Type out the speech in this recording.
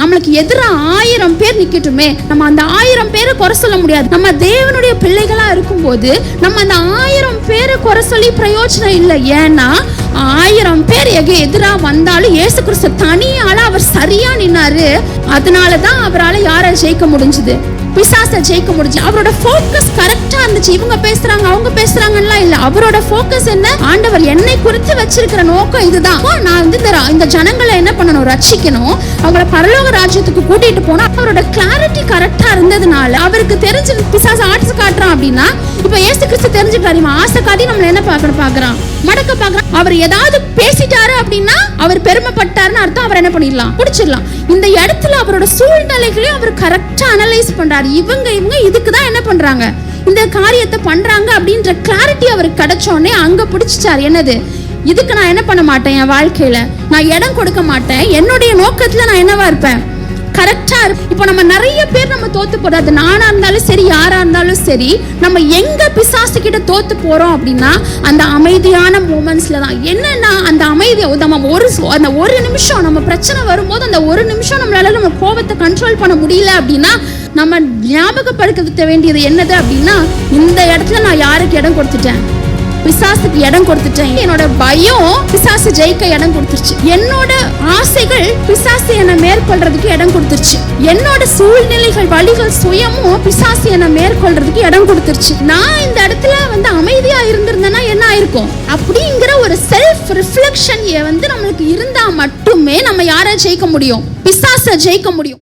நம்மளுக்கு எதிராக ஆயிரம் பேர் நிக்கட்டுமே. நம்ம அந்த ஆயிரம் பேரை குறை சொல்ல முடியாது. நம்ம தேவனுடைய பிள்ளைகளா இருக்கும்போது நம்ம அந்த ஆயிரம் பேரை குறை சொல்லி பிரயோஜனம் இல்லை. ஏன்னா ஆயிரம் பேர் எக எதிராக வந்தாலும் இயேசு கிறிஸ்து தனியால அவர் சரியா நின்னாரு. அதனால தான் அவரால் யாரை ஜெயிக்க முடிஞ்சுது. பிசாசை ஜெயிக்க முடிஞ்சு அவரோட ஃபோக்கஸ் கரெக்டா இருந்துச்சு. இவங்க பேசுறாங்க அவங்க பேசுறாங்கலாம் இல்ல. அவரோட ஃபோக்கஸ் என்ன? ஆண்டவர் என்னை குறித்து வச்சிருக்கிற நோக்கம் இதுதான். நான் வந்து இந்த இந்த ஜனங்களை என்ன பண்ணணும்? ரட்சிக்கணும். அவங்கள பரலோக ராஜ்யத்துக்கு கூட்டிட்டு போனா அவரோட கிளாரிட்டி கரெக்டா இருந்ததுனால அவருக்கு தெரிஞ்சு பிசாசு ஆட்சி காட்டுறான் அப்படின்னா இப்ப ஏசு கிறிஸ்து தெரிஞ்சுட்டாரு இவன் ஆசை காட்டி நம்மள என்ன பார்க்கணும்? பாக்குறான் மடக்க பாக்குறான் அவர் ஏதாவது பேசிட்டாரு அப்படின்னா அவர் பெருமைப்பட்டாருன்னு அர்த்தம் அவர் என்ன பண்ணிடலாம்? பிடிச்சிடலாம் இந்த இடத்துல அவரோட அவர் கரெக்டா அனலைஸ் பண்றாரு. இவங்க இவங்க இதுக்கு தான் என்ன பண்றாங்க? இந்த காரியத்தை பண்றாங்க அப்படின்ற கிளாரிட்டி அவருக்கு கிடைச்சோடனே அங்க பிடிச்சிட்டார். என்னது? இதுக்கு நான் என்ன பண்ண மாட்டேன் என் வாழ்க்கையில? நான் இடம் கொடுக்க மாட்டேன். என்னுடைய நோக்கத்துல நான் என்னவா இருப்பேன்? கரெக்டா இப்போ நம்ம நிறைய பேர் நம்ம தோத்து போறோம் அது நானா இருந்தாலும் சரி யாரா இருந்தாலும் சரி நம்ம எங்க பிசாசு கிட்ட தோத்து போறோம் அப்படின்னா அந்த அமைதியான மூமெண்ட்ஸ்ல தான். என்னன்னா ஒரு அந்த ஒரு நிமிஷம் நம்ம பிரச்சனை வரும்போது அந்த ஒரு நிமிஷம் நம்மளால நம்ம கோபத்தை கண்ட்ரோல் பண்ண முடியல அப்படின்னா நம்ம ஞாபகப்படுத்த வேண்டியது என்னது அப்படின்னா இந்த இடத்துல நான் யாருக்கு இடம் கொடுத்துட்டேன்? பிசாசுக்கு இடம் கொடுத்துட்டேன். என்னோட பயம் பிசாசு ஜெயிக்க இடம் கொடுத்துருச்சு. என்னோட ஆசைகள் பிசாசு என்னை மேற்கொள்றதுக்கு இடம் கொடுத்துருச்சு. என்னோட சூழ்நிலைகள் வழிகள் சுயமும் பிசாசு என்னை மேற்கொள்றதுக்கு இடம் கொடுத்துருச்சு. நான் இந்த இடத்துல வந்து அமைதியா இருந்திருந்தேன்னா என்ன ஆயிருக்கும்? அப்படி ஒரு செல்ஃப் ரிஃப்ளெக்ஷன் வந்து நம்மளுக்கு இருந்தால் மட்டுமே நம்ம யாரை ஜெயிக்க முடியும்? பிசாசை ஜெயிக்க முடியும்.